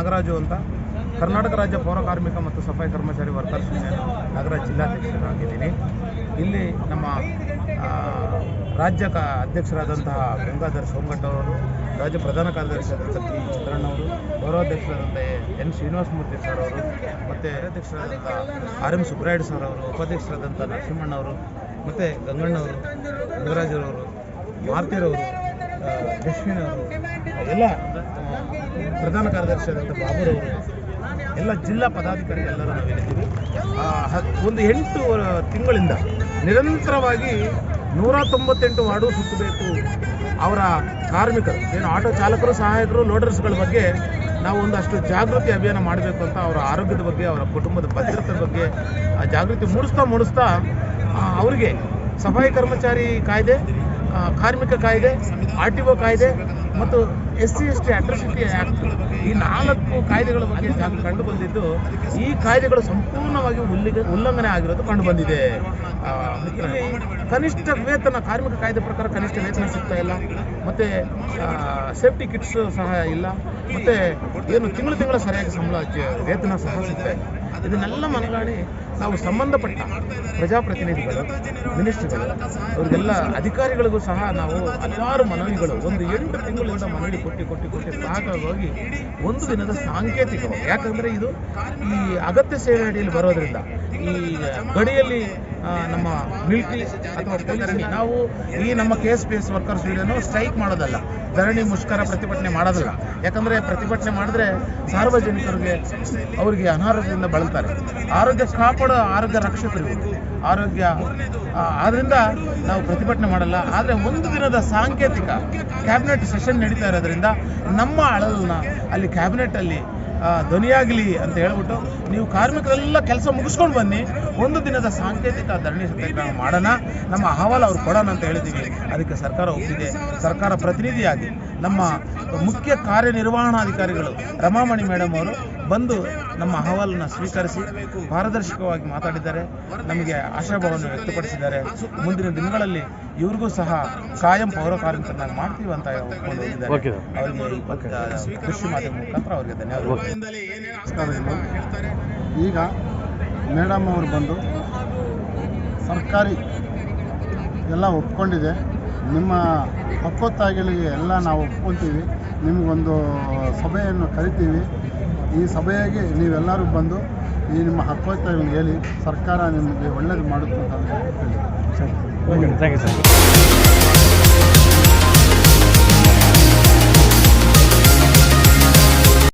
ಗುರುರಾಜು ಅಂತ. ಕರ್ನಾಟಕ ರಾಜ್ಯ ಪೌರ ಕಾರ್ಮಿಕ ಮತ್ತು ಸಫಾಯಿ ಕರ್ಮಚಾರಿ ವರ್ಕರ್ಸ್ ಯೂನಿಯನ್ ನಗರ ಜಿಲ್ಲಾಧ್ಯಕ್ಷರಾಗಿದ್ದೀನಿ. ಇಲ್ಲಿ ನಮ್ಮ ರಾಜ್ಯ ಕ, ಅಧ್ಯಕ್ಷರಾದಂತಹ ಗಂಗಾಧರ್ ಸೋಮಗಟ್ಟ ಅವರು, ರಾಜ್ಯ ಪ್ರಧಾನ ಕಾರ್ಯದರ್ಶಿಯಾದಂಥ ಪಿ ಚಿತ್ರಣ್ಣವರು ಗೌರವಾಧ್ಯಕ್ಷರಾದಂಥ ಎನ್. ಶ್ರೀನಿವಾಸಮೂರ್ತಿ ಸರ್ ಅವರು, ಮತ್ತು ಅಧ್ಯಕ್ಷರಾದಂಥ ಆರ್ ಎಂ ಸುಬ್ರಾಯ್ಡ್ ಸರ್ ಅವರು ಉಪಾಧ್ಯಕ್ಷರಾದಂಥ ನರಸಿಂಹಣ್ಣವರು ಮತ್ತು ಗಂಗಣ್ಣವರು ಗಂಗರಾಜರವರು ಮಾರ್ತಿರವರು ಅವರು ಎಲ್ಲ ಪ್ರಧಾನ ಕಾರ್ಯದರ್ಶಿಯಾದಂಥ ಬಾಬುರವರು ಎಲ್ಲ ಜಿಲ್ಲಾ ಪದಾಧಿಕಾರಿ ಎಲ್ಲರೂ ನಾವೇನಿದ್ದೀವಿ ಒಂದು ಎಂಟು ತಿಂಗಳಿಂದ ನಿರಂತರವಾಗಿ ನೂರ ತೊಂಬತ್ತೆಂಟು ವಾರ್ಡು ಸುತ್ತಬೇಕು. ಅವರ ಕಾರ್ಮಿಕರು, ಏನು ಆಟೋ ಚಾಲಕರು, ಸಹಾಯಕರು, ಲೋಡರ್ಸ್ಗಳ ಬಗ್ಗೆ ನಾವು ಒಂದಷ್ಟು ಜಾಗೃತಿ ಅಭಿಯಾನ ಮಾಡಬೇಕು ಅಂತ ಅವರ ಆರೋಗ್ಯದ ಬಗ್ಗೆ, ಅವರ ಕುಟುಂಬದ ಭದ್ರತೆ ಬಗ್ಗೆ ಜಾಗೃತಿ ಮೂಡಿಸ್ತಾ ಮೂಡಿಸ್ತಾ ಅವರಿಗೆ ಸಫಾಯಿ ಕರ್ಮಚಾರಿ ಕಾಯ್ದೆ ಕಾರ್ಮಿಕ ಕಾಯ್ದೆ, ಆರ್ ಟಿ ಒ ಕಾಯ್ದೆ ಮತ್ತು S C, S T, atrocity act ಈ ನಾಲ್ಕು ಕಾಯ್ದೆಗಳ ಬಗ್ಗೆ ಕಂಡು ಬಂದಿದ್ದು ಈ ಕಾಯ್ದೆಗಳು ಸಂಪೂರ್ಣವಾಗಿ ಉಲ್ಲಂಘನೆ ಆಗಿರೋದು ಕಂಡು ಬಂದಿದೆ ಇಲ್ಲಿ ಕನಿಷ್ಠ ವೇತನ, ಕಾರ್ಮಿಕ ಕಾಯ್ದೆ ಪ್ರಕಾರ ಕನಿಷ್ಠ ವೇತನ ಸಿಗ್ತಾ ಇಲ್ಲ. ಮತ್ತು ಸೇಫ್ಟಿ ಕಿಟ್ಸ್ ಸಹ ಇಲ್ಲ. ಮತ್ತು, ಏನು ತಿಂಗಳು ತಿಂಗಳ ಸರಿಯಾಗಿ ಸಂಬಳ, ವೇತನ ಸಹ ಸಿಗ್ತಾ ಇಲ್ಲ. ಇದನ್ನೆಲ್ಲ ಮನಗಾಡಿ ನಾವು ಸಂಬಂಧಪಟ್ಟ ಪ್ರಜಾಪ್ರತಿನಿಧಿಗಳು, ಮಿನಿಸ್ಟ್ರಿಗಳು, ಅವರಿಗೆಲ್ಲ ಅಧಿಕಾರಿಗಳಿಗೂ ಸಹ ನಾವು ಹಲವಾರು ಮನವಿಗಳು, ಒಂದು ಎಂಟು ತಿಂಗಳಿಂದ ಮನವಿ ಕೊಟ್ಟು ಕೊಟ್ಟು ಕೊಟ್ಟು ಸಾಕಾಗಿ ಒಂದು ದಿನದ ಸಾಂಕೇತಿಕವಾಗಿ. ಯಾಕಂದರೆ ಇದು ಈ ಅಗತ್ಯ ಸೇವೆ ಅಡಿಯಲ್ಲಿ ಬರೋದ್ರಿಂದ ಈ ಗಡಿಯಲ್ಲಿ ನಮ್ಮ ಮಿಲ್ಟ್ರಿ ಅಥವಾ ಪೊಲೀಸ್ ನಾವು ಈ ನಮ್ಮ K S P S workers union strike ಮಾಡೋದಲ್ಲ. ಧರಣಿ ಮುಷ್ಕರ ಪ್ರತಿಭಟನೆ ಮಾಡೋದಲ್ಲ. ಯಾಕಂದರೆ ಪ್ರತಿಭಟನೆ ಮಾಡಿದ್ರೆ ಸಾರ್ವಜನಿಕರಿಗೆ ಅವರಿಗೆ ಅನಾರೋಗ್ಯದಿಂದ ಬಳಲ್ತಾರೆ. ಆರೋಗ್ಯ ಕಾಪಾಡೋ ಆರೋಗ್ಯ ರಕ್ಷಕರು ಆರೋಗ್ಯ ಆದ್ದರಿಂದ ಆದ್ರಿಂದ ನಾವು ಪ್ರತಿಭಟನೆ ಮಾಡಲ್ಲ. ಆದರೆ ಒಂದು ದಿನದ ಸಾಂಕೇತಿಕ ಕ್ಯಾಬಿನೆಟ್ ಸೆಷನ್ ನಡೀತಾ ಇರೋದ್ರಿಂದ ನಮ್ಮ ಅಳಲನ್ನ ಅಲ್ಲಿ ಕ್ಯಾಬಿನೆಟ್ಟಲ್ಲಿ ಧ್ವನಿಯಾಗಲಿ ಅಂತ ಹೇಳ್ಬಿಟ್ಟು ನೀವು ಕಾರ್ಮಿಕರೆಲ್ಲ ಕೆಲಸ ಮುಗಿಸ್ಕೊಂಡು ಬನ್ನಿ. ಒಂದು ದಿನದ ಸಾಂಕೇತಿಕ ಧರಣಿ ಸತ್ಯಾಗ್ರಹ ಮಾಡೋಣ. ನಮ್ಮ ಅಹವಾಲು ಅವ್ರು ಕೊಡೋಣ ಅಂತ ಹೇಳಿದ್ದೀವಿ ಅದಕ್ಕೆ ಸರ್ಕಾರ ಒಪ್ಪಿದೆ. ಸರ್ಕಾರ ಪ್ರತಿನಿಧಿಯಾಗಿ ನಮ್ಮ ಮುಖ್ಯ ಕಾರ್ಯನಿರ್ವಹಣಾಧಿಕಾರಿಗಳು ರಮಾಮಣಿ ಮೇಡಮ್ ಅವರು ಬಂದು ನಮ್ಮ ಅಹವಾಲನ್ನು ಸ್ವೀಕರಿಸಿ ಪಾರದರ್ಶಕವಾಗಿ ಮಾತಾಡಿದ್ದಾರೆ. ನಮಗೆ ಆಶಾಭಾವವನ್ನು ವ್ಯಕ್ತಪಡಿಸಿದ್ದಾರೆ. ಮುಂದಿನ ದಿನಗಳಲ್ಲಿ ಇವ್ರಿಗೂ ಸಹ ಕಾಯಂ ಪೌರ ಕಾರ್ಮಿಕರನ್ನಾಗಿ ಮಾಡ್ತೀವಿ ಅಂತ ಒಪ್ಕೊಂಡು ಹೋಗಿದ್ದಾರೆ. ಅವರಿಗೆ ಕೃಷಿ ಮಾಧ್ಯಮ ಮುಖಾಂತರ ಅವರಿಗೆ ಧನ್ಯವಾದಗಳು. ನಮಸ್ಕಾರಗಳು ಈಗ ಮೇಡಮ್ ಅವರು ಬಂದು ಸರ್ಕಾರಿ ಎಲ್ಲ ಒಪ್ಕೊಂಡಿದೆ. ನಿಮ್ಮ ಹಕ್ಕೊತ್ತಾಗಿಗಳಿಗೆ ಎಲ್ಲ ನಾವು ಒಪ್ಕೊತೀವಿ. ನಿಮಗೊಂದು ಸಭೆಯನ್ನು ಕರಿತೀವಿ. ಈ ಸಭೆಯಾಗಿ ನೀವೆಲ್ಲರೂ ಬಂದು ಈ ನಿಮ್ಮ ಹಕ್ಕೊತ್ತಾಗಿಗಳಿಗೆ ಹೇಳಿ ಸರ್ಕಾರ ನಿಮಗೆ ಒಳ್ಳೇದು ಮಾಡುತ್ತೆ ಅಂತ ಹೇಳಿ ಥ್ಯಾಂಕ್ ಯು ಸರ್.